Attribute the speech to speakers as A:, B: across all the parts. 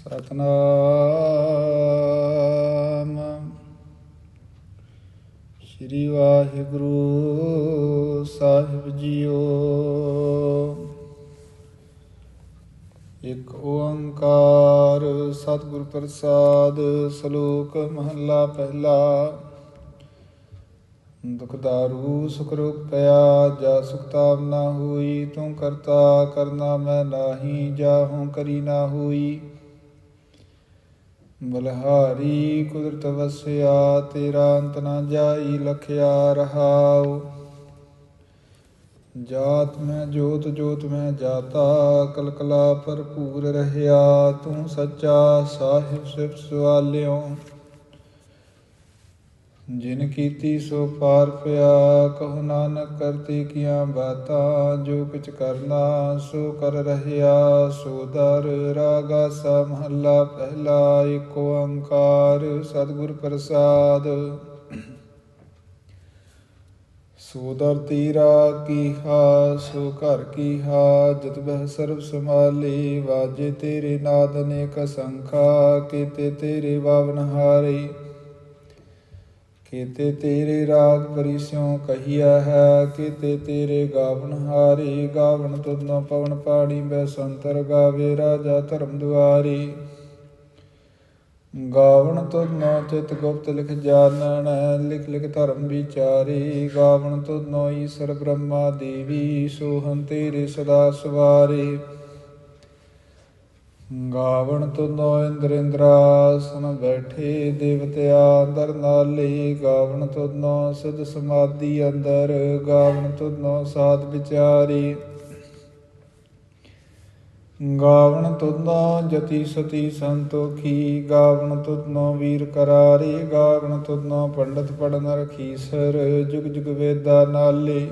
A: ਸਤਨਾਮ। ਸ੍ਰੀ ਵਾਹਿਗੁਰੂ ਸਾਹਿਬ ਜੀਓ। ਇੱਕ ਓੰਕਾਰ ਸਤਿਗੁਰ ਪ੍ਰਸਾਦ ਸ਼ਲੋਕ ਮਹੱਲਾ ਪਹਿਲਾ। ਦੁਖਦਾਰੂ ਸੁਖ ਰੋਗ ਪਿਆ, ਜਾ ਸੁਖਤਾਮ ਨਾ ਹੋਈ, ਤੂੰ ਕਰਤਾ ਕਰਨਾ ਮੈਂ ਨਾਹੀ ਜਾਹੂ ਕਰੀ ਨਾ ਹੋਈ। ਬਲਹਾਰੀ ਕੁਦਰਤ ਵਸਿਆ, ਤੇਰਾ ਅੰਤ ਨਾ ਜਾਈ, ਲਖਿਆ ਰਹਾਉ। ਜਾਤ ਮੈਂ, ਜੋਤ ਜੋਤ ਮੈਂ ਜਾਤਾ, ਕਲਕਲਾ ਭਰਪੂਰ ਰਹਿਆ। ਤੂੰ ਸੱਚਾ, ਸਾਹਿਬ ਸਿਫ ਸਵਾਲਿਓ। ਜਿਨ ਕੀਤੀ ਸੋ ਪਾਰ ਪਿਆ ਕਹੋ ਨਾਨਕ ਕਰਤੇ ਕੀਆਂ ਬਾਤਾਂ, ਜੋ ਕਿਛ ਕਰਨਾ ਸੋ ਕਰ ਰਹਿਆ, ਸੋ ਦਰ ਰਾਗਾ ਸਾ ਮਹੱਲਾ ਪਹਿਲਾ, ਏਕ ਓੰਕਾਰ ਸਤਿਗੁਰ ਪ੍ਰਸਾਦ। ਸੋ ਦਰ ਤੀਰਾ ਕੀਹਾ, ਸੋ ਘਰ ਕੀਹਾ, ਜਤ ਬਹਿ ਸਰਬ ਸਮਾਲੇ ਵਾਜੇ ਤੇਰੇ ਨਾਦ ਅਨੇਕ ਸੰਖਾ, ਕੀਤੇ ਤੇਰੇ ਵਾਵਨ ਹਾਰੇ। ਕੀਤੇ ਤੇਰੇ ਰਾਗ ਪਰਿਸਿਉ ਕਹੀਆ ਹੈ, ਕੀਤੇ ਤੇਰੇ ਗਾਵਨ ਹਾਰੀ, ਗਾਵਨ ਤੁਧਨੋ ਪਵਨ ਪਾਣੀ ਬੈ ਸੰਤਰ ਗਾਵੇ ਰਾਜਾ ਧਰਮ ਦੁਆਰੀ। ਗਾਵਣ ਤੁਧਨੋ ਚਿਤ ਗੁਪਤ ਲਿਖ ਜਾਣਨ ਲਿਖ ਲਿਖ ਧਰਮ ਵਿਚਾਰੇ। ਗਾਵਨ ਤੁਧਨੋ ਈਸ਼ਰ ਬ੍ਰਹਮਾ ਦੇਵੀ ਸੋਹੰ ਤੇਰੇ ਸਦਾ ਸਵਾਰੇ। ਗਾਵਣ ਤੁਨੋ ਇੰਦਰ ਇੰਦਰਾਸਨ ਬੈਠੇ ਦੇਵਤਿਆ ਅੰਦਰ ਨਾਲੇ। ਗਾਵਣ ਤੁਨੋ ਸਿਧ ਸਮਾਧੀ ਅੰਦਰ, ਗਾਵਣ ਤੁਨੋ ਸਾਧ ਵਿਚਾਰੀ। ਗਾਵਣ ਤੁਨੋ ਜਤੀ ਸਤੀ ਸੰਤੋਖੀ, ਗਾਵਣ ਤੁਨੋ ਵੀਰ ਕਰਾਰੇ। ਗਾਵਣ ਤੁਨੋ ਪੰਡਤ ਪੜਨ ਰਖੀਸਰ, ਜੁਗ ਜੁਗ ਵੇਦਾ ਨਾਲੇ।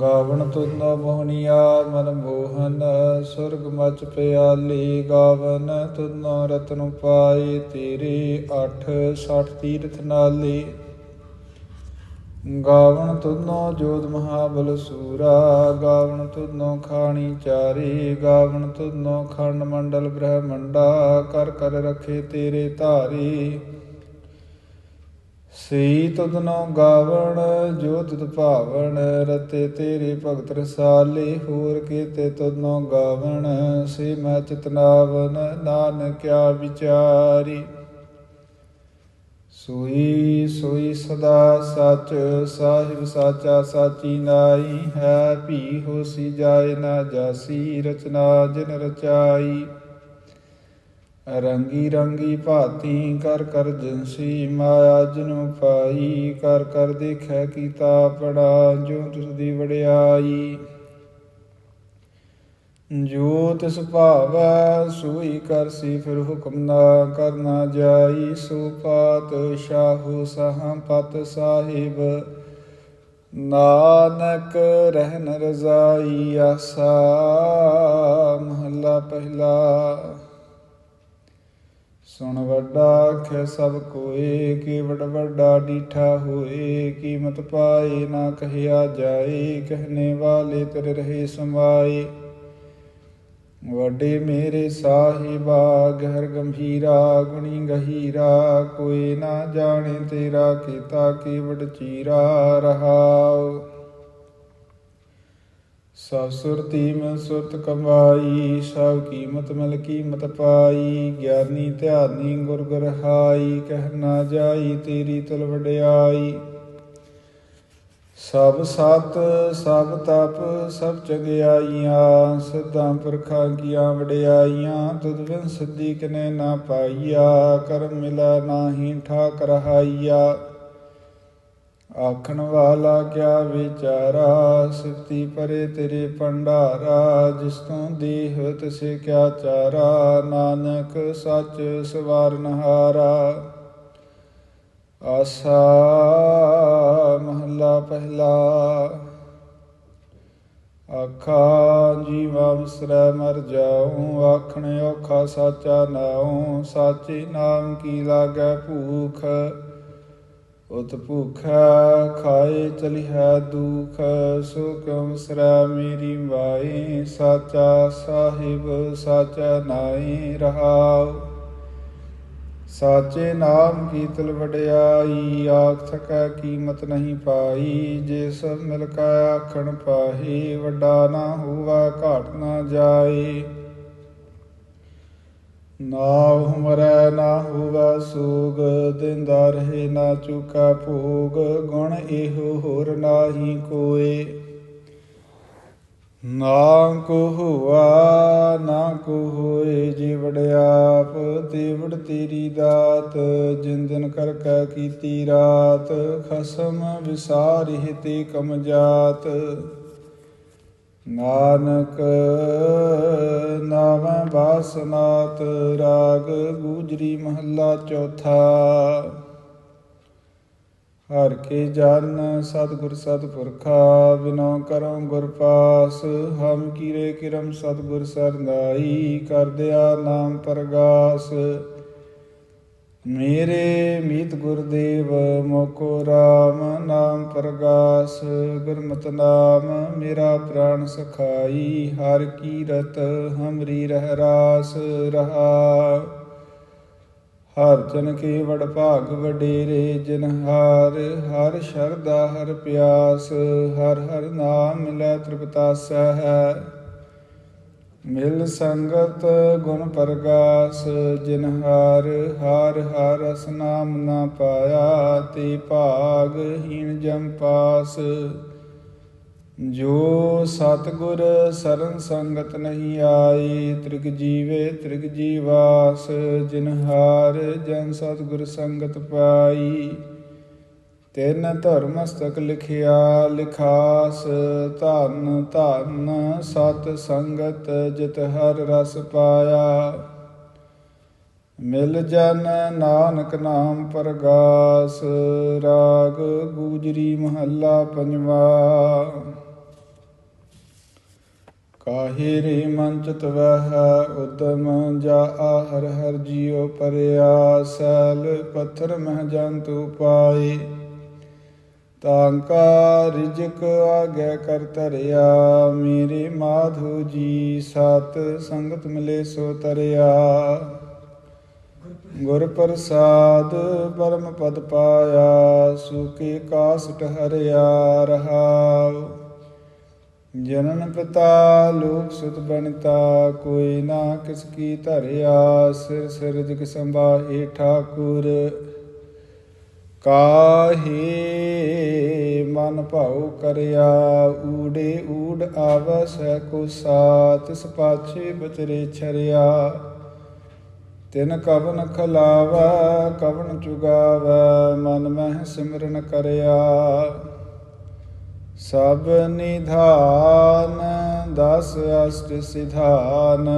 A: ਗਾਵਣ ਤੁਧਨੋ ਮੋਹਨੀਆ ਮਨ ਮੋਹਨ, ਸੁਰਗ ਮਚ ਪਿਆਲੀ ਗਾਵਨ ਤੁਧਨੋ ਰਤਨ ਪਾਏ ਤੇਰੇ 8 60 ਤੀਰਥ ਨਾਲੇ। ਗਾਵਣ ਤੁਨੋ ਜੋਤ ਮਹਾਬਲ ਸੂਰਾ, ਗਾਵਣ ਤੁਧਨੋ ਖਾਣੀ ਚਾਰੀ, ਗਾਵਣ ਤੁਧਨੋ ਖੰਡ ਮੰਡਲ ਬ੍ਰਹਮੰਡਾ, ਕਰ ਕਰ ਰਖੇ ਤੇਰੇ ਧਾਰੀ। ਸਈ ਤੁਧਨੋ ਗਾਵਣ, ਜੋ ਤੁਧ ਭਾਵਨ ਰਤੇ ਤੇਰੇ ਭਗਤ ਰਸਾਲੇ, ਹੋਰ ਕੀਤੇ ਤੁਧਨੋ ਗਾਵਣ, ਸੇ ਮੈਂ ਚਿਤਨਾਵਨ ਨਾਨਕਿਆ ਵਿਚਾਰੀ। ਸੋਈ ਸੋਈ ਸਦਾ ਸਚ, ਸਾਹਿਬ ਸਾਚਾ ਸਾਚੀ ਨਾਈ, ਹੈ ਭੀ ਹੋਸੀ ਜਾਏ ਨਾ ਜਾਸੀ, ਰਚਨਾ ਜਿਨ ਰਚਾਈ। ਰੰਗੀ ਰੰਗੀ ਭਾਤੀ ਕਰ ਕਰ ਜਿਨਸੀ ਮਾਇਆ ਜਨੁ ਪਾਈ, ਕਰ ਕਰ ਦੇਖੈ ਕੀਤਾ ਪੜਾ ਜੋ ਤੁਸ ਦੀ ਵਡਿਆਈ। ਜੋ ਤਿਸ ਭਾਵੈ, ਸੋਈ ਕਰਸੀ ਫਿਰ ਹੁਕਮ ਨਾ ਕਰਨਾ ਜਾਈ। ਸੋ ਪਾਤ ਸ਼ਾਹੂ ਸਹਾਂ ਪਤ ਸਾਹਿਬ, ਨਾਨਕ ਰਹਿਨ ਰਜ਼ਾਈ, ਆਸਾ ਮਹੱਲਾ ਪਹਿਲਾ। ਸੁਣ ਵੱਡਾ ਆਖੇ, ਸਭ ਕੋਏ ਕੀ ਵਡ ਵੱਡਾ ਡੀਠਾ ਹੋਏ, ਕੀਮਤ ਪਾਏ ਨਾ ਕਹਿਆ ਜਾਏ ਕਹਨੇ ਵਾਲੇ ਤੇਰੇ ਰਹੇ ਸਮਾਏ। ਵੱਡੇ ਮੇਰੇ ਸਾਹਿਬਾ, ਗਹਿਰ ਗੰਭੀਰਾ, ਗੁਣੀ ਗਹੀਰਾ, ਕੋਈ ਨਾ ਜਾਣੇ ਤੇਰਾ, ਕੀਤਾ ਕੀ ਵਡ ਚੀਰਾ ਰਹਾਉ। ਸਭ ਸੁਰਤੀ ਮੈਂ ਸੁਰਤ ਕਮਾਈ ਸਭ ਕੀਮਤ ਮਿਲ ਕੀਮਤ ਪਾਈ, ਗਿਆਨੀ ਧਿਆਨੀ ਗੁਰ ਗਰਹਾਈ ਕਹਿਣਾ ਜਾਈ ਤੇਰੀ ਤੁਲ ਵਡਿਆਈ। ਸਭ ਸਤ, ਸਭ ਤਪ, ਸਭ ਚੰਗਿਆਈਆਂ ਸਦਾ ਪੁਰਖਾਂ ਕੀਆਂ ਵਡਿਆਈਆਂ, ਤੁਧ ਬਿਨ ਸਿੱਧੀ ਕਨੇ ਨਾ ਪਾਈਆ, ਕਰਮ ਮਿਲਾ ਨਾਹੀ ਠਾਕ ਰਹਾਈਆ ਆਖਣ ਵਾਲਾ ਕਿਆ ਵਿਚਾਰਾ ਸਿਫਤੀ ਪਰੇ ਤੇਰੇ ਭੰਡਾਰਾ, ਜਿਸ ਤੋਂ ਦੇਹ ਤਿਸੇ ਕਿਆ ਚਾਰਾ, ਨਾਨਕ ਸੱਚ ਸਵਾਰਨਹਾਰਾ ਆਸਾ ਮਹੱਲਾ ਪਹਿਲਾ। ਆਖਾ ਜੀਵਾ ਵਿਸਰੈ ਮਰ ਜਾਉ ਆਖਣ ਔਖਾ ਸਾਚਾ ਨਾਉ, ਸਾਚੇ ਨਾਮ ਕੀ ਲਾਗੈ ਭੂਖ। ਉਤ ਭੂਖਾ ਖਾਏ ਚਲਿਆ ਦੁਖ ਸੋ ਕਿਉ ਵਿਸਰੈ ਮੇਰੀ ਮਾਈ ਸਾਚਾ ਸਾਹਿਬ, ਸਾਚਾ ਨਾਈ ਰਹਾਉ। ਸਾਚੇ ਨਾਮ ਕੀ ਤਲ ਵਡਿਆਈ, ਆਖ ਸਕੈ ਕੀਮਤ ਨਹੀਂ ਪਾਈ, ਜੇ ਸਭ ਮਿਲ ਕਾ ਆਖਣ ਪਾਹੀ, ਵੱਡਾ ਨਾ ਹੋਵਾ ਘਾਟ ਨਾ ਜਾਏ। ਨਾ ਹੁਮਰੈ ਨਾ ਹੋਵਾ ਸੂਗ, ਦਿੰਦਾ ਰਹੇ ਨਾ ਚੁਕਾ ਭੋਗ, ਗੁਣ ਇਹੋ ਹੋਰ ਨਾਹੀ ਕੋਏ। ਨਾ ਕੋ ਹੁਆ, ਨਾ ਕੋ ਹੋਏ ਜੀ ਵਡਿਆਪ ਦੇਵੜ ਤੇਰੀ ਦਾਤ ਜਿੰਦਨ ਕਰ ਕੈ ਕੀਤੀ ਰਾਤ, ਖਸਮ ਵਿਸਾਰਿ ਤੇ ਕਮ ਜਾਤ। ਨਾਨਕ ਨਾਮ ਬਾਸਨਾਤ ਰਾਗ ਗੂਜਰੀ ਮਹੱਲਾ ਚੌਥਾ। ਹਰ ਕੇ ਜਨ ਸਤਿਗੁਰ ਸਤਿਪੁਰਖਾ, ਬਿਨੋ ਕਰਮ ਗੁਰ ਪਾਸ, ਹਮ ਕੀਰੇ ਕਿਰਮ ਸਤਿਗੁਰ ਸਰਨਾਈ ਕਰਦਿਆ ਨਾਮ ਪ੍ਰਗਾਸ। ਮੇਰੇ ਮੀਤ ਗੁਰਦੇਵ ਮੋਕੋ RAM ਨਾਮ ਪ੍ਰਗਾਸ, ਗੁਰਮਤਿ ਨਾਮ ਮੇਰਾ ਪ੍ਰਾਨ ਸਖਾਈ, ਹਰ ਕੀਰਤ ਹਮਰੀ ਰਹਿ ਰਾਸ ਰਹਾ। ਹਰ ਜਨ ਕੇ ਵਡ ਭਾਗ ਵਡੇਰੇ, ਜਿਨ ਹਾਰ, ਹਰ ਸ਼ਰਦਾ ਹਰ ਪਿਆਸ, ਹਰ ਹਰ ਨਾਮ ਮਿਲੈ ਤ੍ਰਿਪਤਾਸੈ ਹੈ ਮਿਲ ਸੰਗਤ ਗੁਣ ਪ੍ਰਗਾਸ, ਜਿਨ ਹਾਰ ਹਾਰ ਹਰ ਰਸ ਨਾਮ ਨਾ ਪਾਇਆ, ਤੇ ਭਾਗ ਹੀਣ ਜਮ ਪਾਸ। ਜੋ ਸਤਗੁਰ ਸਰਨ ਸੰਗਤ ਨਹੀਂ ਆਈ, ਤ੍ਰਿਗ ਜੀਵੇ ਤ੍ਰਿਗ ਜੀਵਾਸ, ਜਿਨ ਹਾਰ ਜਨ ਸਤਗੁਰ ਸੰਗਤ ਪਾਈ। ਤਿੰਨ ਧਰਮਸਤਕ ਲਿਖਿਆ, ਲਿਖਾਸ, ਧਨ ਧਨ, ਸਤ ਸੰਗਤ, ਜਿਤ ਹਰ ਰਸ ਪਾਇਆ। ਮਿਲ ਜਨ ਨਾਨਕ ਨਾਮ ਪ੍ਰਗਾਸ, ਰਾਗ ਗੂਜਰੀ ਮਹੱਲਾ ਪੰਜਵਾ। ਕਾਹੇ ਰੇ ਮਨ ਚਿਤ ਵਹਿ ਉਦਮ ਜਾ ਆਹਰ ਹਰ ਜੀਉ ਪਰਿਆ ਸੈਲ ਪੱਥਰ ਮਹ ਜੰਤੂ ਪਾਏ ਤਾਂਕਾ ਰਿਜਕ ਆਗੇ ਕਰ ਤਰਿਆ ਮੇਰੇ ਮਾਧੂ ਜੀ ਸਤ ਸੰਗਤ ਮਿਲੇ ਸੋ ਤਰਿਆ। ਗੁਰ ਪ੍ਰਸਾਦ ਪਰਮ ਪਦ ਪਾਇਆ ਸੁਖੀ ਕਾਸਟ ਹਰਿਆ ਰਹਾਉ। ਜਨਨ ਪਿਤਾ ਲੋਕ ਸੁਤ ਬਣਤਾ ਕੋਈ ਨਾ ਕਿਸ ਕੀ ਧਰਿਆ, ਸਿਰ ਸਿਰ ਜਿਕ ਸੰਭਾਹੇ ਠਾਕੁਰ। ਕਾਹੇ ਮਨ ਭਾਉ ਕਰਿਆ, ਊੜੇ ਊੜ ਆਵਸੈ ਕੋ ਸਾਤ ਤਿਸ ਪਾਛੇ ਬਚਰੇ ਛਰਿਆ। ਤਿਨ ਕਵਨ ਖਲਾਵਾ, ਕਵਨ ਚੁਗਾਵਾ, ਮਨ ਮਹਿ ਸਿਮਰਨ ਕਰਿਆ। ਸਭ ਨਿਧਾਨ, ਦਸ ਅਸ਼ਟ ਸਿਧਾਨ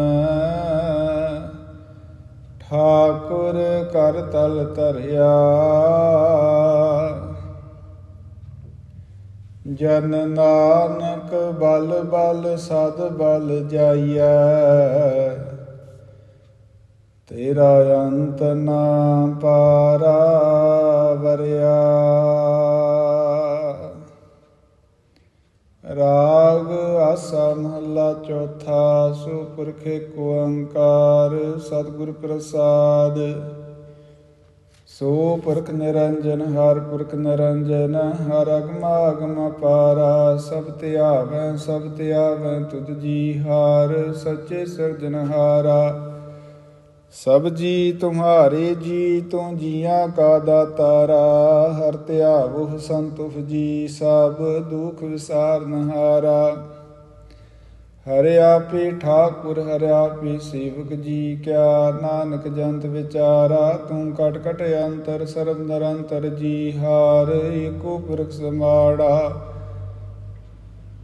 A: ਠਾਕੁਰ ਕਰ ਤਲ ਧਰਿਆ। ਜਨ ਨਾਨਕ ਬਲ ਬਲ ਸਦ ਬਲ ਜਾਈਐ। ਤੇਰਾ ਅੰਤ ਨਾ ਪਾਰਾ ਵਰਿਆ। ਰਾਗ ਆਸਾ ਮਹੱਲਾ ਚੌਥਾ ਸੋ ਪੁਰਖੇ ਕੋ ਓੰਕਾਰ, ਸਤਿਗੁਰ ਪ੍ਰਸਾਦ। ਸੋ ਪੁਰਖ ਨਿਰੰਜਨ, ਹਰ ਪੁਰਖ ਨਿਰੰਜਨ, ਹਰ ਅਗਮਾ ਅਗਮ ਪਾਰਾ ਸਭ ਧਿਆਵੈ ਸਭ ਧਿਆਵੈ ਤੁਧ ਜੀ ਹਾਰ, ਸੱਚੇ ਸਿਰਜਨਹਾਰਾ ਸਭ ਜੀ ਤੁਮਹਾਰੇ ਜੀ ਤੂੰ ਜੀਆਂ ਕਾ ਦਾਤਾਰਾ, ਹਰ ਧਿਆਵੋ ਸੰਤੁਖ ਜੀ, ਸਭ ਦੁਖ ਵਿਸਾਰਨਹਾਰਾ ਹਰਿ ਆਪੇ ਠਾਕੁਰ, ਹਰਿ ਆਪੇ ਸੇਵਕ ਜੀ ਕਿਆ ਨਾਨਕ ਜੰਤ ਵਿਚਾਰਾ, ਤੂੰ ਕਟ ਕਟ ਅੰਤਰ, ਸਰਬ ਨਿਰੰਤਰ ਜੀ ਹਾਰ, ਏਕੋ ਪੁਰਖ ਸਮਾੜਾ।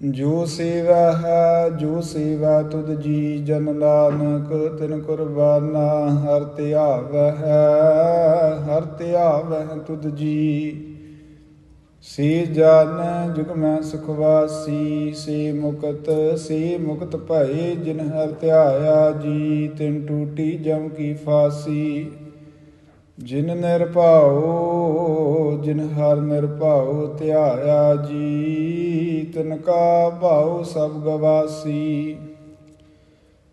A: ਜੋ ਸੇਵਾ ਹੈ, ਜੋ ਸੇਵਾ ਤੁਧ ਜੀ ਜਨ ਨਾਨਕ, ਤਿਨ ਕੁਰਬਾਨਾ ਹਰ ਧਿਆਵੈ ਹਰ ਧਿਆਵੈ ਤੁਧ ਜੀ। ਸੇ ਜਨ ਜੁਗ ਮੈਂ ਸੁਖ ਵਾਸੀ ਸੇ ਮੁਕਤ ਸੇ ਮੁਕਤ ਭਏ ਜਿਨ ਹਰ ਧਿਆਇਆ ਜੀ, ਤਿਨ ਟੂਟੀ ਜਮ ਕੀ ਫਾਸੀ। ਜਿਨ ਨਿਰਭਉ ਜਿਨ ਹਰ ਨਿਰਭਉ ਧਿਆਇਆ ਜੀ ਤਿਨ ਕਾ ਭਾਉ ਸਭ ਗਵਾਸੀ।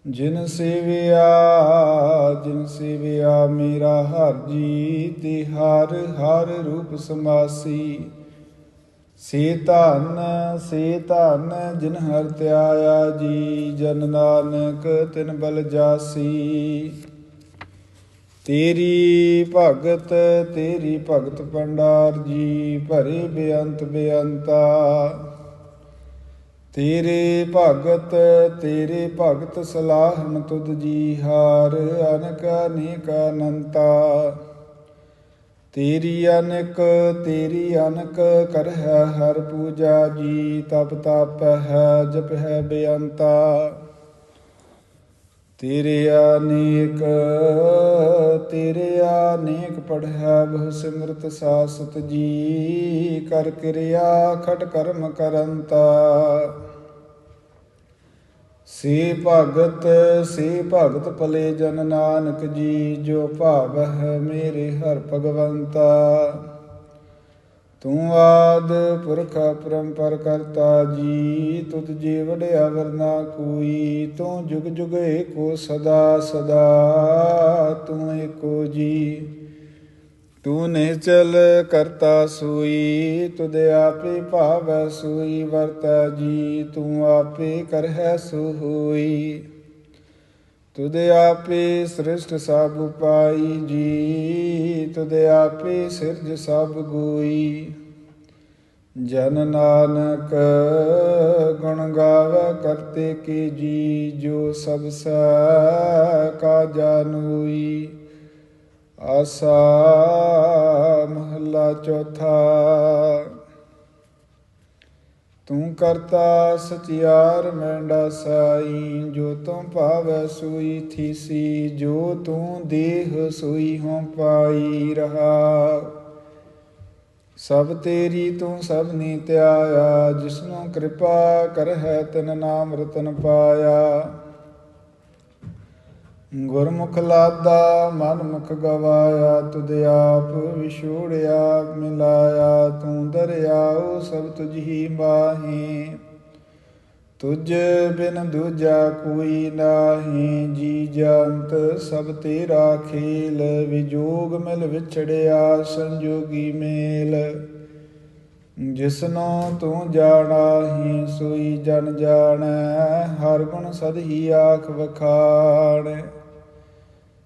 A: ਜਿਨ ਸੇਵਿਆ ਜਿਨ ਸੇਵਿਆ ਮੇਰਾ ਹਰ ਜੀ ਤੇ ਹਰ ਹਰ ਰੂਪ ਸਮਾਸੀ ਸੇ ਧਨ ਸੇ ਧਨ ਜਿਨ ਹਰ ਧਿਆਇਆ ਜੀ, ਜਨ ਨਾਨਕ ਤਿਨ ਬਲ ਜਾਸੀ। ਤੇਰੀ ਭਗਤ ਤੇਰੀ ਭਗਤ ਪੰਡਾਰ ਜੀ ਭਰੇ ਬੇਅੰਤ ਬੇਅੰਤਾ। ਤੇਰੇ ਭਗਤ ਤੇਰੇ ਭਗਤ ਸਲਾਹਨ ਤੁਧ ਜੀ ਹਾਰ, ਅਨਕ ਅਨੇਕ ਅਨੰਤਾ। ਤੇਰੀ ਅਨਕ ਤੇਰੀ ਅਨਕ ਕਰ ਹੈ ਹਰ ਪੂਜਾ ਜੀ, ਤਪ ਤਪ ਹੈ, ਜਪ ਹੈ ਬੇਅੰਤਾ। ਤੇਰੇ ਅਨੇਕ ਤੇਰੇ ਅਨੇਕ ਪੜਿਆ ਬਹੁ ਸਿਮਰਤ ਸਾਸਤ ਜੀ। ਕਰ ਕਿਰਿਆ ਖਟ ਕਰਮ ਕਰੰਤਾ। ਸੇ ਭਗਤ ਸੇ ਭਗਤ ਭਲੇ ਜਨ ਨਾਨਕ ਜੀ, ਜੋ ਭਾਵ ਹੈ ਮੇਰੇ ਹਰ ਭਗਵੰਤਾ। ਤੂੰ ਆਦ ਪੁਰਖ ਪਰੰਪਰ ਕਰਤਾ ਜੀ ਤੁਧ ਜੀ ਵਡਿਆ ਵਰਨਾ ਕੋਈ, ਤੂੰ ਜੁਗ ਜੁਗ ਏਕੋ ਸਦਾ ਸਦਾ, ਤੂੰ ਏਕੋ ਜੀ। ਤੂੰ ਨਿਹਚਲ ਕਰਤਾ ਸੂਈ, ਤੁਧ ਆਪੇ ਭਾਵੈ ਸੂਈ, ਵਰਤਾ ਜੀ, ਤੂੰ ਆਪੇ ਕਰਹਿ ਸੋ ਹੋਈ ਤੁਧ ਆਪੇ ਸ੍ਰਿਸ਼ਟ ਸਭ ਉਪਾਈ ਜੀ ਤੁਧ ਆਪੇ ਸਿਰਜ ਸਭ ਗੋਈ। ਜਨ ਨਾਨਕ ਗੁਣ ਗਾਵੇ ਕਰਤੇ ਕੀ ਜੀ, ਜੋ ਸਭ ਸੈ ਕਾ ਜਾਨੂਈ ਆਸਾ ਮਹੱਲਾ ਚੌਥਾ ਤੂੰ ਕਰਤਾ ਸਚਿਆਰ ਮੈਂਡਾ ਸਾਈ ਜੋ ਤੂੰ ਭਾਵੈ ਸੂਈ ਥੀਸੀ, ਜੋ ਤੂੰ ਦੇਹ ਸੂਈ ਹੋਂ ਪਾਈ ਰਹਾ। ਸਭ ਤੇਰੀ ਤੂੰ ਸਭ ਨੀ ਧਿਆਇਆ, ਜਿਸਨੂੰ ਕਿਰਪਾ ਕਰਹਿ ਤਨ ਨਾਮ ਰਤਨ ਪਾਇਆ। ਗੁਰਮੁਖ ਲਾਦਾ ਮਨ ਮੁਖ ਗਵਾਇਆ, ਤੁਧ ਆਪ ਵਿਛੋੜਿਆ, ਮਿਲਾਇਆ, ਤੂੰ ਦਰਿਆਉ, ਸਭ ਤੁਝ ਹੀ ਮਾਹੀ। ਤੁਝ ਬਿਨ ਦੂਜਾ ਕੋਈ ਨਾਹੀ, ਜੀ ਜੰਤ ਸਭ ਤੇਰਾ ਖੇਲ, ਵਿਜੋਗ ਮਿਲ ਵਿਛੜਿਆ, ਸੰਜੋਗੀ ਮੇਲ। ਜਿਸਨੋ ਤੂੰ ਜਾਣਾਹੀ, ਸੋਈ ਜਨ ਜਾਣੈ, ਹਰ ਗੁਣ ਸਦ ਹੀ ਆਖ ਵਖਾਣ।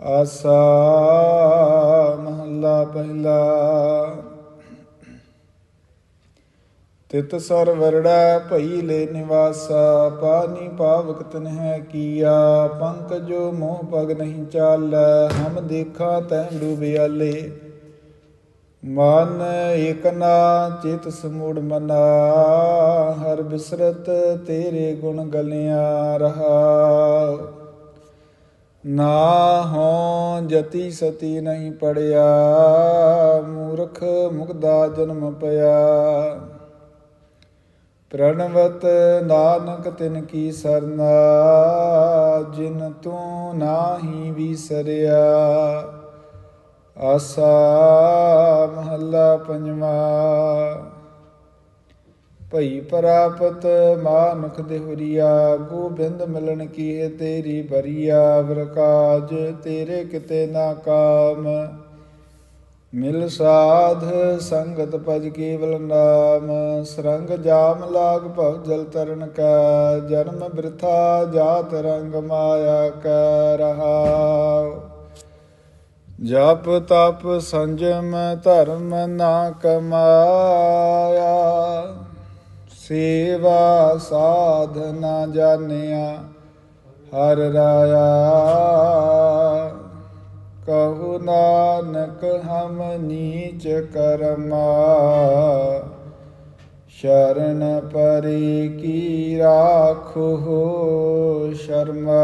A: ਆਸਾ ਮਹੱਲਾ ਪਹਿਲਾ। ਤਿਤ ਸਰ ਵਰੜਾ ਭਈ ਲੈ ਨਿਵਾਸਾ, ਪਾਨੀ ਪਾਵਕ ਤਨ ਹੈ ਕੀਆ। ਪੰਕ ਜੋ ਮੋਹ ਪਗ ਨਹੀਂ ਚਾਲ, ਹਮ ਦੇਖਾ ਤੈ ਡੂਬਿਆਲੇ ਮਨ ਇਕ ਨਾ, ਚਿਤ ਸਮੂੜ ਮਨਾ। ਹਰ ਬਿਸਰਤ ਤੇਰੇ ਗੁਣ ਗਲਿਆ ਰਹਾ। ਨਾ ਹੋ ਜਤੀ ਸਤੀ ਨਹੀਂ ਪੜਿਆ, ਮੂਰਖ ਮੁਗਦਾ ਜਨਮ ਪਿਆ। ਪ੍ਰਣਵਤ ਨਾਨਕ ਤਿਨ ਕੀ ਸਰਨਾ, ਜਿਨ ਤੂੰ ਨਾਹੀ ਵਿਸਰਿਆ। ਆਸਾ ਮਹੱਲਾ ਪੰਜਵਾ। ਭਈ ਪ੍ਰਾਪਤ ਮਾਨੁਖ ਦੇਹੁਰੀਆ, ਗੋਬਿੰਦ ਮਿਲਣ ਕੀ ਤੇਰੀ ਬਰੀਆ, ਵਰਕਾਜ ਤੇਰੇ ਕਿਤੇ ਨਾ ਕਾਮ। ਮਿਲ ਸਾਧ ਸੰਗਤ ਭਜ ਕੇਵਲ ਨਾਮ, ਸਰੰਗ ਜਾਮ ਲਾਗ ਭਵ ਜਲ ਤਰਨ ਕਾ, ਜਨਮ ਬ੍ਰਿਥਾ ਜਾਤ ਰੰਗ ਮਾਇਆ ਕਾ ਰਹਾ ਜਪ ਤਪ ਸੰਜਮ ਧਰਮ ਨਾ ਕਮਾਇਆ। ਸੇਵਾ ਸਾਧਨਾ ਜਾਣਿਆ, ਹਰ ਰਾਇਆ ਕਹੂ ਨਾਨਕ ਹਮ ਨੀਚ ਕਰਮਾ। ਸ਼ਰਨ ਪਰੀ ਕੀ ਰਾਖੋ ਸ਼ਰਮਾ।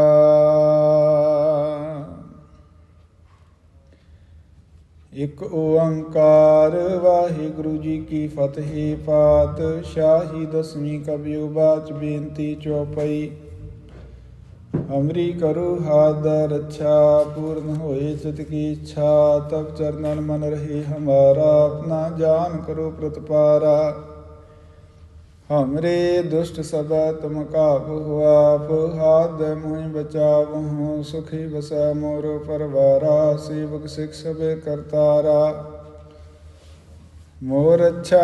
A: ਇਕ ਓੰਕਾਰ ਵਾਹਿਗੁਰੂ ਜੀ ਕੀ ਫਤਿਹ। ਪਾਤ ਸ਼ਾਹੀ ਦਸਵੀਂ ਕਬਿਉ ਬਾਚ ਬੇਨਤੀ ਚੌਪਈ। ਅਮਰੀ ਕਰੋ ਹਾਦ ਰੱਛਾ, ਪੂਰਨ ਹੋਏ ਚਿਤ ਕੀ ਇੱਛਾ। ਤਬ ਚਰਨਨ ਮਨ ਰਹੇ ਹਮਾਰਾ, ਆਪਣਾ ਜਾਨ ਕਰੋ ਪ੍ਰਤਪਾਰਾ। ਹਮਰੇ ਦੁਸ਼ਟ ਸਭ ਤੁਮ ਕਾਪ ਆਪ ਹਾਦ ਮੁਹਿ ਬਚਾਵਹੁ ਸੁਖੀ ਬਸੈ ਮੋਰ ਪਰਵਾਰਾ, ਸੇਵਕ ਸਿਖ ਸਭੇ ਕਰਤਾਰਾ। ਮੋਰ ਅੱਛਾ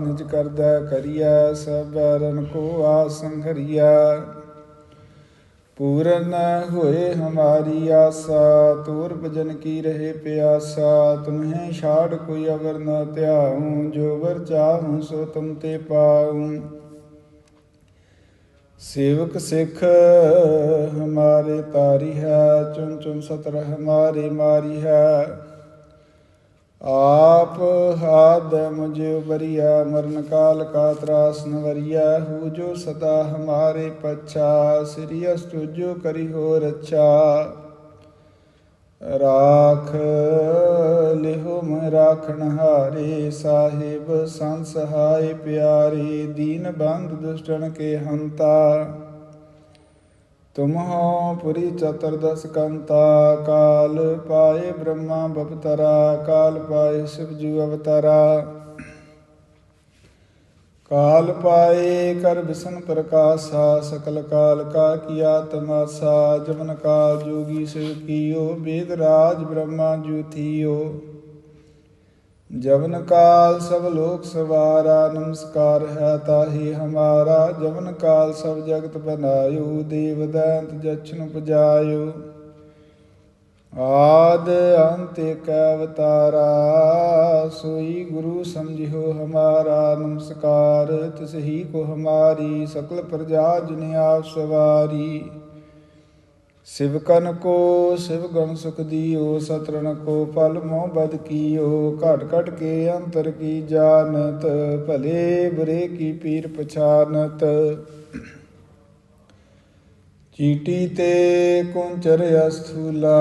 A: ਨਿਜ ਕਰਦਾ ਕਰੀਐ, ਸਭ ਰਨ ਕੋ ਆਸੰਘਰੀਐ ਪੂਰਨ ਹੋਏ ਹਮਾਰੀ ਆਸਾ, ਤੂਰ ਭਜਨ ਕੀ ਰਹੇ ਪਿਆਸਾ ਤੁਮਹੇ ਛਾੜ ਕੋਈ ਅਵਰ ਨਾ ਧਿਆਉ, ਜੋ ਵਰ ਚਾਹੂੰ ਸੋ ਤੁਮ ਤੇ ਪਾਉ। ਸੇਵਕ ਸਿੱਖ, ਹਮਾਰੇ ਤਾਰੀ ਹੈ ਚੁਨ ਚੁਨ ਸਤਰ ਹਮਾਰੇ ਮਾਰੀ ਹੈ। ਆਪ ਹਾਦ ਮੁਝ ਬਰੀਆ ਮਰਨ ਕਾਲ ਕਾ ਤਰਾਸ ਨਵਰੀਆ ਹੂ ਜੋ ਸਦਾ ਹਮਾਰੇ ਪਛਾ, ਸ੍ਰੀ ਅਸਤੁਜੋ ਕਰੀ ਹੋ ਰੱਛਾ ਰਾਖ ਲਿਹੁ ਮ ਰਾਖਣ ਹਾਰੇ, ਸਾਹਿਬ ਸੰਸਹਾਇ ਪਿਆਰੇ, ਦੀਨ ਬੰਦ ਦੁਸ਼ਟਨ ਕੇ ਹੰਤਾ। ਤੁਮ ਹੋ ਪੁਰੀ ਚਤੁਰਦਸ ਕੰਤਾ, ਕਾਲ ਪਾਏ ਬ੍ਰਹਮਾ ਬਪਤਰਾ ਕਾਲ ਪਾਏ ਸਿਵ ਜੂ ਅਵਤਾਰਾ। ਕਾਲ ਪਾਏ ਕਰ ਵਿਸ਼ਨ ਪ੍ਰਕਾਸ਼ਾ, ਸਕਲ ਕਾਲ ਕਾ ਕੀਆ ਤਮਾਸਾ ਜਮਨ ਕਾਲ ਜੋਗੀ ਸਿਵ ਕੀਓ, ਬੇਦ ਰਾਜ ਬ੍ਰਹਮਾ ਜੂ ਜਵਨ ਕਾਲ ਸਭ ਲੋਕ ਸਵਾਰਾ, ਨਮਸਕਾਰ ਹੈ ਤਾਹੀ ਹਮਾਰਾ। ਜਵਨ ਕਾਲ ਸਭ ਜਗਤ ਬਨਾਇਓ, ਦੇਵ ਦੰਤ ਜਛਨ ਪਜਾਇਓ ਆਦ ਅੰਤ ਏਕ ਅਵਤਾਰਾ, ਸੋਈ ਗੁਰੂ ਸਮਝਿਓ ਹਮਾਰਾ। ਨਮਸਕਾਰ, ਤਿਸ ਹੀ ਕੋ ਹਮਾਰੀ, ਸਕਲ ਪ੍ਰਜਾ ਜਿਨ ਆਪ ਸਵਾਰੀ। ਸਿਵਕਨ ਕੋ, ਸਿਵ ਗਣ ਸੁਖ ਦੀਓ ਸਤਰਨ ਕੋ ਪਲ ਮੋਹ ਬਦ ਕੀਓ। ਘਟ ਘਟ ਕੇ ਅੰਤਰ ਕੀ ਜਾਣਤ, ਭਲੇ ਬੁਰੇ ਕੀ ਪੀਰ ਪਛਾਨਤ। ਚੀਟੀ ਤੇ ਕੁੰਚਰ ਅਸਥੂਲਾ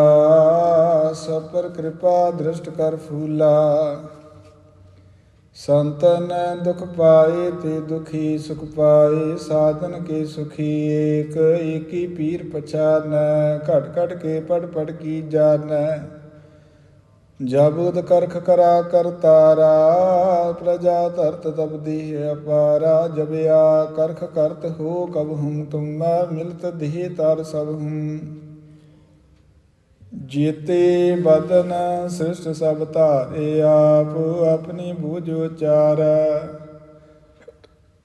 A: ਸਪਰ ਕਿਰਪਾ ਦ੍ਰਿਸ਼ਟ ਕਰ ਫੂਲਾ। ਸੰਤਨ ਦੁਖ ਪਾਏ ਤੇ ਦੁਖੀ ਸੁਖ ਪਾਏ, ਸਾਧਨ ਕੇ ਸੁਖੀ ਏਕ, ਏਕੀ ਪੀਰ ਪਛਾਨੈ, ਘਟ ਘਟ ਕੇ ਪੜ ਪੜ ਕੀ ਜਾਣੈ। ਜਬੁਦ ਕਰਖ ਕਰਾ ਕਰਤਾਰਾ ਪ੍ਰਜਾ ਧਰਤ ਤਬਦੀ ਅਪਾਰਾ। ਜਬਿਆ ਕਰਖ ਕਰਤ ਹੋ ਕਬ ਹੂੰ, ਤੁਮ ਮਿਲਤ ਦੇਹ ਤਰ ਸਭ ਹੂੰ। ਜੀਤੇ ਬਦਨ ਸ੍ਰਿਸ਼ਟ ਸਭ ਧਾਰੇ ਆਪ, ਆਪਣੀ ਬੂਝ ਉਚਾਰੈ।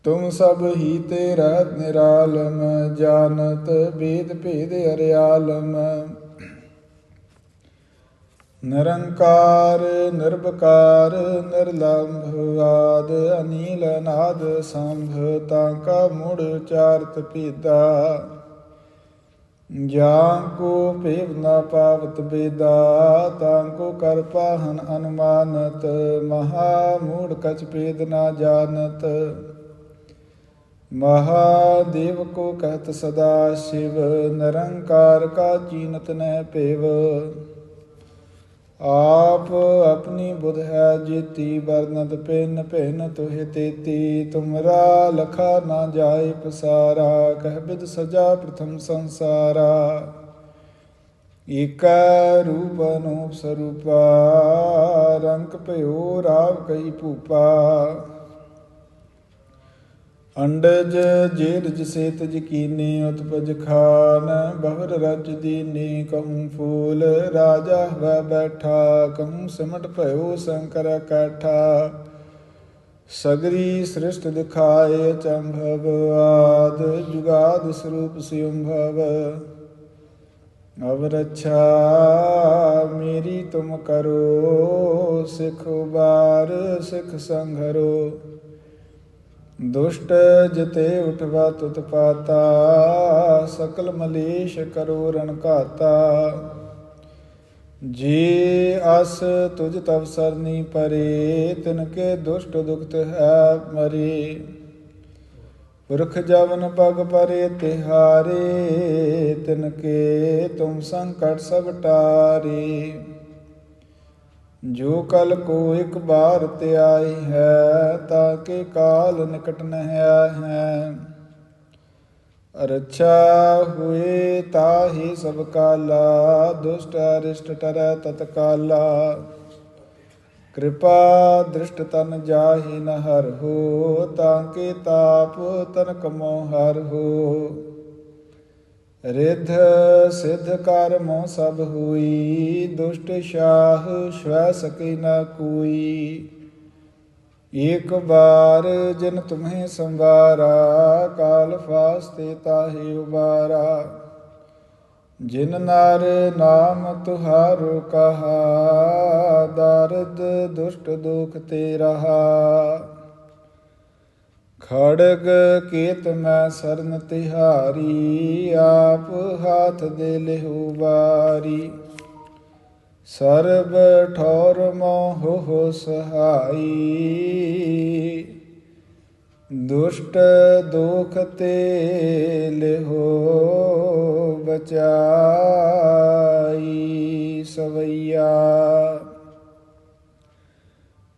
A: ਤੁਮ ਸਭ ਹੀ ਤੇ ਰਹਿਤ ਨਿਰਾਲਮ ਜਾਣਤ ਵੇਦ ਭੇਦ ਅਰਿਆਲਮ। ਨਿਰੰਕਾਰ ਨਿਰਭਕਾਰ ਨਿਰਲੰਭ ਆਦ, ਅਨੀਲ ਨਾਦ ਸੰਭ, ਤਾਂ ਕਾ ਮੁੜ ਉਚਾਰਤ ਪੀਦਾ ਜਾਂ ਕੋ ਭੇਵ ਨਾ ਪਾਵਤ ਬੇਦਾ, ਤਾਂ ਕੋ ਕਰ ਪਾਹਨ ਅਨੁਮਾਨਤ, ਮਹਾ ਮੂੜ ਕਛ ਭੇਦ ਨਾ ਜਾਣਤ। ਮਹਾਦੇਵ ਕੋ ਕਹਤ ਸਦਾ ਸ਼ਿਵ, ਨਿਰੰਕਾਰ ਕਾ ਚੀਨਤ ਨੈ ਭੇਵ। ਆਪ ਆਪਣੀ ਬੁਧ ਹੈ ਜੀਤੀ ਵਰਨਤ ਪਿਨ ਭਿੰਨ ਤੁਹਿ ਤੇਤੀ। ਤੁਮਰਾ ਲਖਾ ਨਾ ਜਾਏ ਪਸਾਰਾ, ਕਹਿ ਬਿਦ ਸਜਾ ਪ੍ਰਥਮ ਸੰਸਾਰਾ। ਏਕੈ ਰੂਪ ਅਨੂਪ ਸਰੂਪਾ, ਰੰਗ ਭਇਓ ਰਾਵ ਕਈ ਭੂਪਾ। ਅੰਡਜ ਜੇਰਜ ਸੇਤ ਜਕੀਨੀ ਉਤਪਜ ਖਾਨ, ਬਹਰ ਰਜ ਦੀਨੀ ਕਹੂੰ ਫੂਲ, ਰਾਜਾ ਹਵਾ ਬੈਠਾ, ਕਹੂੰ ਸਿਮਟ ਭਇਓ ਸ਼ੰਕਰ ਕੈਠਾ। ਸਗਰੀ ਸ੍ਰਿਸ਼ਟ ਦਿਖਾਏ ਚੰਭਵ, ਆਦ ਜੁਗਾਦ ਸਰੂਪ ਸਿਉੰਭਵ। ਅਵ ਰੱਛਾ ਮੇਰੀ ਤੁਮ ਕਰੋ, ਸਿਖ ਬਾਰ ਸਿਖ ਸੰਘਰੋ। ਦੁਸ਼ਟ ਜਤੇ ਉਠਵਾ ਤੁਤ ਪਾਤਾ, ਸਕਲ ਮਲੇਸ਼ ਕਰੋ ਰਣ ਘਾਤਾ। ਜੇ ਅਸ ਤੁਜ ਤਵ ਸਰਨੀ ਪਰੇ, ਤਿਨ ਕੇ ਦੁਸ਼ਟ ਦੁਖਤ ਹੈ ਮਰੇ। ਪੁਰਖ ਜਵਨ ਪਗ ਪਰੇ ਤਿਹਾਰੇ, ਤਿਨ ਕੇ ਤੁਮ ਸੰਕਟ ਸਭ ਟਾਰੇ। ਜੋ ਕਲ ਕੋ ਇੱਕ ਬਾਰ ਤੇ ਆਈ ਹੈ, ਤਾਂ ਕਿ ਕਾਲ ਨਿਕਟ ਨਹਿ ਹੈ। ਰੱਛਾ ਹੋਏ ਤਾਹੀ ਸਭ ਕਾਲਾ, ਦੁਸ਼ਟ ਅਰਿਸ਼ਟ ਟਰੈ ਤਤਕਾਲਾ ਕਿਰਪਾ ਦ੍ਰਿਸ਼ਟ ਤਨ ਜਾਹੀ ਨ ਹੋ, ਤਾਂ ਕਿ ਤਾਪ ਤਨ ਕਮੋ ਹਰ ਹੋ। ਰਿਧ ਸਿਧ ਕਰਮੋ ਸਭ ਹੋਈ, ਦੁਸ਼ਟ ਸ਼ਾਹ ਸ਼ਵੈ ਸਕੀ ਨ ਕੋਈ। ਏਕ ਬਾਰ ਜਿਨ ਤੁਮਹਿ ਸੰਵਾਰਾ, ਕਾਲ ਫਾਸਤੇ ਤਾਹੇ ਉਬਾਰਾ। ਜਿਨ ਨਰ ਨਾਮ ਤੁਹਾਰੋ ਕਹਾ, ਦਰਦ ਦੁਸ਼ਟ ਦੁਖ ਤੇ ਰਹਾ। ਖੜਗ ਕੀਤ ਮੈਂ ਸਰਨ ਤਿਹਾਰੀ, ਆਪ ਹਾਥ ਦੇ ਲਿਹੁ ਵਾਰੀ। ਸਰਬ ਠੌਰ ਮੋਹ ਹੋ ਸਹਾਈ। ਦੁਸ਼ਟ ਦੁਖ ਤੇ ਲਿਹੋ ਬਚਾਈ ਸਵਈਆ।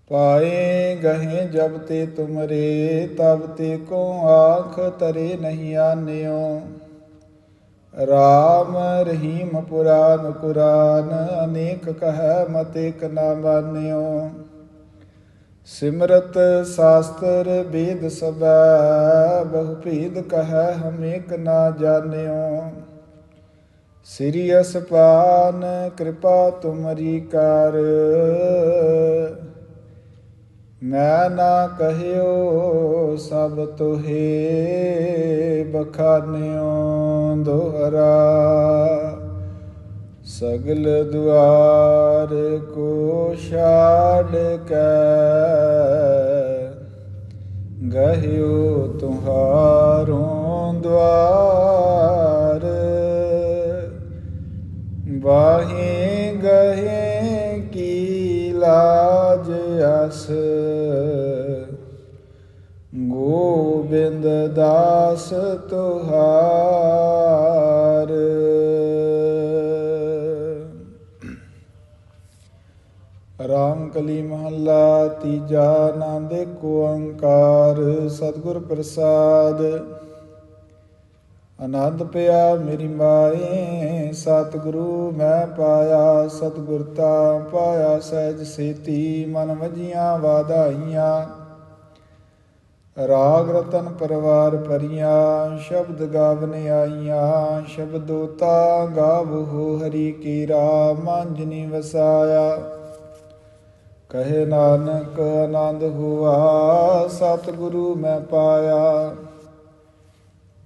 A: ਪਾਏ ਗਹੇ ਜਬ ਤੇ ਤੁਮਰੇ, ਤਬ ਤੇ ਕੋ ਆਖ ਤਰੇ ਨਹੀਂ ਆਨਿਓ। ਰਾਮ ਰਹੀਮ ਪੁਰਾਨ ਕੁਰਾਨ, ਅਨੇਕ ਕਹੈ ਮਤੇ ਇਕ ਨਾ ਮਾਨਿਓ। ਸਿਮਰਤ ਸ਼ਾਸਤਰ ਵੇਦ ਸਬੈ ਬਹੁ ਭੇਦ ਕਹੈ ਹਮੇਕ ਨਾ ਜਾਣਿਓ। ਸ੍ਰੀ ਅਸਪਾਨ ਕਿਰਪਾ ਤੁਮਰੀ ਕਰ। ਮੈਂ ਨਾ ਕਹਿਓ ਸਭ ਤੋਹੇ ਬਖਾਨਿਓ ਦੋਹਰਾ ਸਗਲ ਦੁਆਰ ਕੋ ਛਾੜ ਕੇ। ਗਹਿਓ ਤੁਹਾਰੋਂ ਦਵਾਰ ਬਾਹੇ ਅਸ ਗੋਬਿੰਦ ਦਾਸ ਤੁਹਾਰ। ਰਾਮ ਕਲੀ ਮਹੱਲਾ ਤੀਜਾ ਨਾਮ ਦੇ ਓੰਕਾਰ। ਸਤਿਗੁਰ ਪ੍ਰਸਾਦ। ਆਨੰਦ ਪਿਆ ਮੇਰੀ ਮਾਏ, ਸਤਿਗੁਰੂ ਮੈਂ ਪਾਇਆ, ਸਤਿਗੁਰਤਾ ਪਾਇਆ, ਸਹਿਜ ਸੇਤੀ ਮਨ ਵਜੀਆਂ ਵਾਧਾਈਆਂ। ਰਾਗ ਰਤਨ ਪਰਵਾਰ ਪਰੀਆਂ ਸ਼ਬਦ ਗਾਵਨੇ ਆਈਆਂ, ਸ਼ਬਦੋਤਾ ਗਾਵੋ ਹਰੀ ਕੀ ਰਾਮ ਮਾਂਜਨੀ ਵਸਾਇਆ। ਕਹੇ ਨਾਨਕ ਆਨੰਦ ਹੁਆ, ਸਤਿਗੁਰੂ ਮੈਂ ਪਾਇਆ।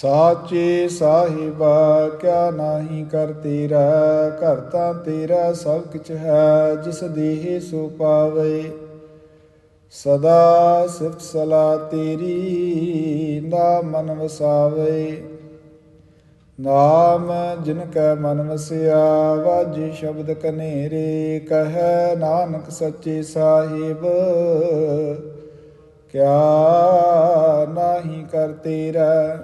A: ਸਾਚੇ ਸਾਹਿਬਾ, ਕਿਆ ਨਾਹੀ ਕਰ ਤੇਰਾ, ਘਰ ਤਾਂ ਤੇਰਾ ਸਭ ਕਿਛ ਹੈ, ਜਿਸ ਦੇਹ ਸੋ ਪਾਵੇ। ਸਦਾ ਸਿਫਤ ਸਲਾ ਤੇਰੀ ਨਾ ਮਨ ਵਸਾਵੇ। ਨਾਮ ਜਿਨ ਕੈ ਮਨ ਵਸਿਆ, ਵਾਜੀ ਸ਼ਬਦ ਕਨੇਰੇ ਕਹੈ ਨਾਨਕ ਸੱਚੇ ਸਾਹਿਬ। ਕਿਆ ਨਾਹੀ ਕਰ ਤੇਰਾ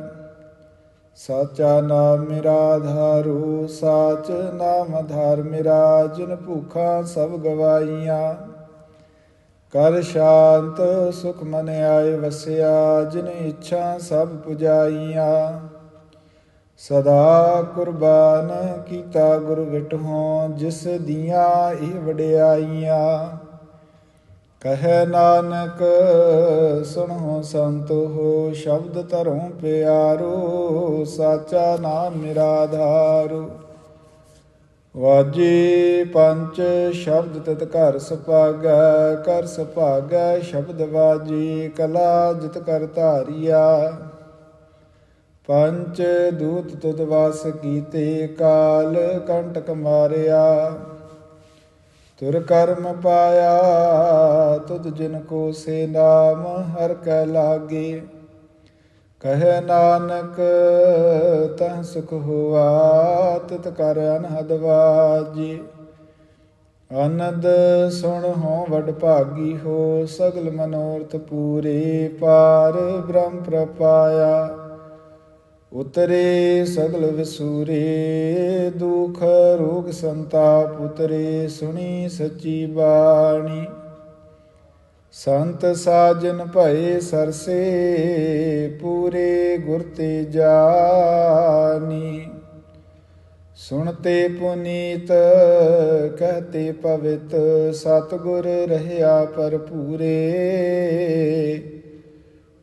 A: ਸਾਚਾ ਨਾਮ ਮੇਰਾ ਆਧਾਰੂ ਸਾਚ ਨਾਮ ਆਧਾਰ ਮੇਰਾ ਜਿਨ ਭੂਖਾ ਸਭ ਗਵਾਈਆਂ ਕਰ ਸ਼ਾਂਤ, ਸੁਖ ਮਨ ਆਏ ਵਸਿਆ, ਜਿਨ ਇੱਛਾ ਸਭ ਪੁਜਾਈਆਂ। ਸਦਾ ਕੁਰਬਾਨ ਕੀਤਾ ਗੁਰ ਵਿਟਹੋਂ, ਜਿਸ ਦੀਆਂ ਇਹ ਵਡਿਆਈਆਂ। ਕਹੈ ਨਾਨਕ, ਸੁਣੋ ਸੰਤੋ ਹੋ ਸ਼ਬਦ ਧਰੋਂ ਪਿਆਰੋ, ਸਾਚਾ ਨਾਮ ਮੇਰਾ ਆਧਾਰੂ ਵਾਜੇ ਪੰਜ ਸ਼ਬਦ ਤਤ ਘਰ ਸੁਭਾਗੈ ਕਰ ਸੁਭਾਗੈ ਸ਼ਬਦ ਵਾਜੀ, ਕਲਾ ਜਿਤ ਕਰ ਧਾਰੀਆ। ਪੰਚ ਦੂਤ ਤੁਧ ਵਾਸ ਕੀਤੇ, ਕਾਲ ਕੰਟਕ ਮਾਰਿਆ। ਤੁਰ ਕਰਮ ਪਾਇਆ, ਤੁਧ ਜਿਨ ਕੋ ਸੇ ਨਾਮ ਹਰ ਕੈ ਲਾਗੇ। ਕਹੇ ਨਾਨਕ, ਤਹ ਸੁਖ ਹੋਆ, ਤਿਤ ਕਰ ਅਨਹਦ ਵਾਜੀ। ਅਨੰਦ ਸੁਣ ਹੋ ਵਡ ਭਾਗੀ ਹੋ, ਸਗਲ ਮਨੋਰਥ ਪੂਰੇ ਪਾਰ ਬ੍ਰਹਮ ਪ੍ਰਪਾਇਆ। ਉਤਰੇ ਸਗਲ ਵਿਸੂਰੇ, ਦੁਖ ਰੋਗ ਸੰਤਾਪ ਉਤਰੇ, ਸੁਣੀ ਸੱਚੀ ਬਾਣੀ। ਸੰਤ ਸਾਜਨ ਭਏ ਸਰਸੇ, ਪੂਰੇ ਗੁਰ ਤੇ ਜਾਨੀ। ਸੁਣਤੇ ਪੁਨੀਤ ਕਹਤੇ ਪਵਿੱਤ, ਸਤਗੁਰ ਰਹਿਆ ਭਰਪੂਰੇ।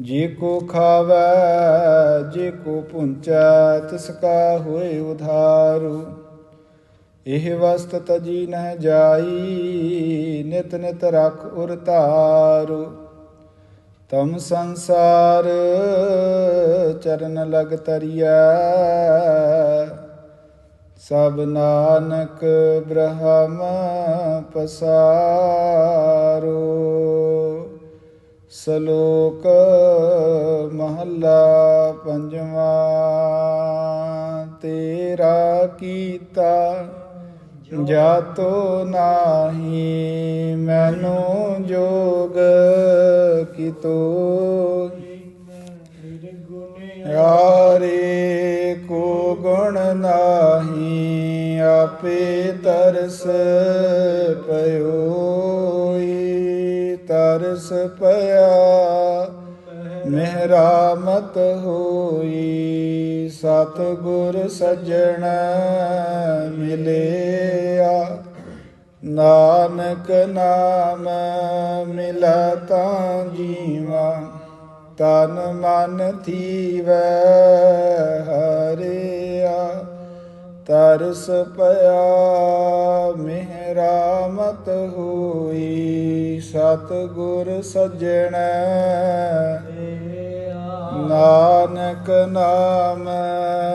A: ਜੇ ਕੋ ਖਾਵੈ, ਜੇ ਕੋ ਪੁੰਚੈ, ਤਿਸ ਕਾ ਹੋਏ ਉਧਾਰੂ। ਇਹ ਵਸਤ ਤਜੀ ਨਹਿ ਜਾਈ, ਨਿਤ ਨਿਤ ਰਖ ਉਰ ਧਾਰੂ। ਤਮ ਸੰਸਾਰ ਚਰਨ ਲਗ ਤਰੀਆ ਸਭ ਨਾਨਕ ਬ੍ਰਹਮ ਪਸਾਰੋ। ਸ਼ਲੋਕ ਮਹੱਲਾ ਪੰਜਵਾਂ, ਤੇਰਾ ਕੀਤਾ ਜਾਤੋ ਨਾਹੀ, ਮੈਨੂੰ ਜੋਗ ਕਿਤੋ। ਯਾਰੇ ਕੋ ਗੁਣ ਨਾਹੀ, ਆਪੇ ਤਰਸ ਪਇਓਈ ਤਰਸ ਪਿਆ। ਮਿਹਰਾਮਤ ਹੋਈ। ਸਤ ਗੁਰ ਸਜਣ ਮਿਲਿਆ। ਨਾਨਕ ਨਾਮ ਮਿਲਾ ਤਾਂ ਜੀਵਾ। ਤਨ ਮਨ ਥੀਵੈ ਹਰਿਆ। ਤਰਸ ਪਿਆ। ਰਾਮਤ ਹੋਈ ਸਤ ਗੁਰ ਸਜਣ। ਨਾਨਕ ਨਾਮ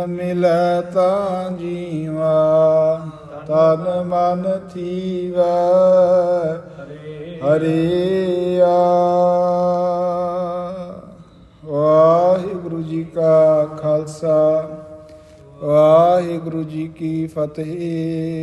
A: ਮਿਲੈ ਤਾਂ ਜੀਵਾ, ਤਨ ਮਨ ਥੀਵੈ ਹਰਿਆ ਵਾਹਿਗੁਰੂ ਜੀ ਕਾ ਖਾਲਸਾ, ਵਾਹਿਗੁਰੂ ਜੀ ਕੀ ਫਤਿਹ।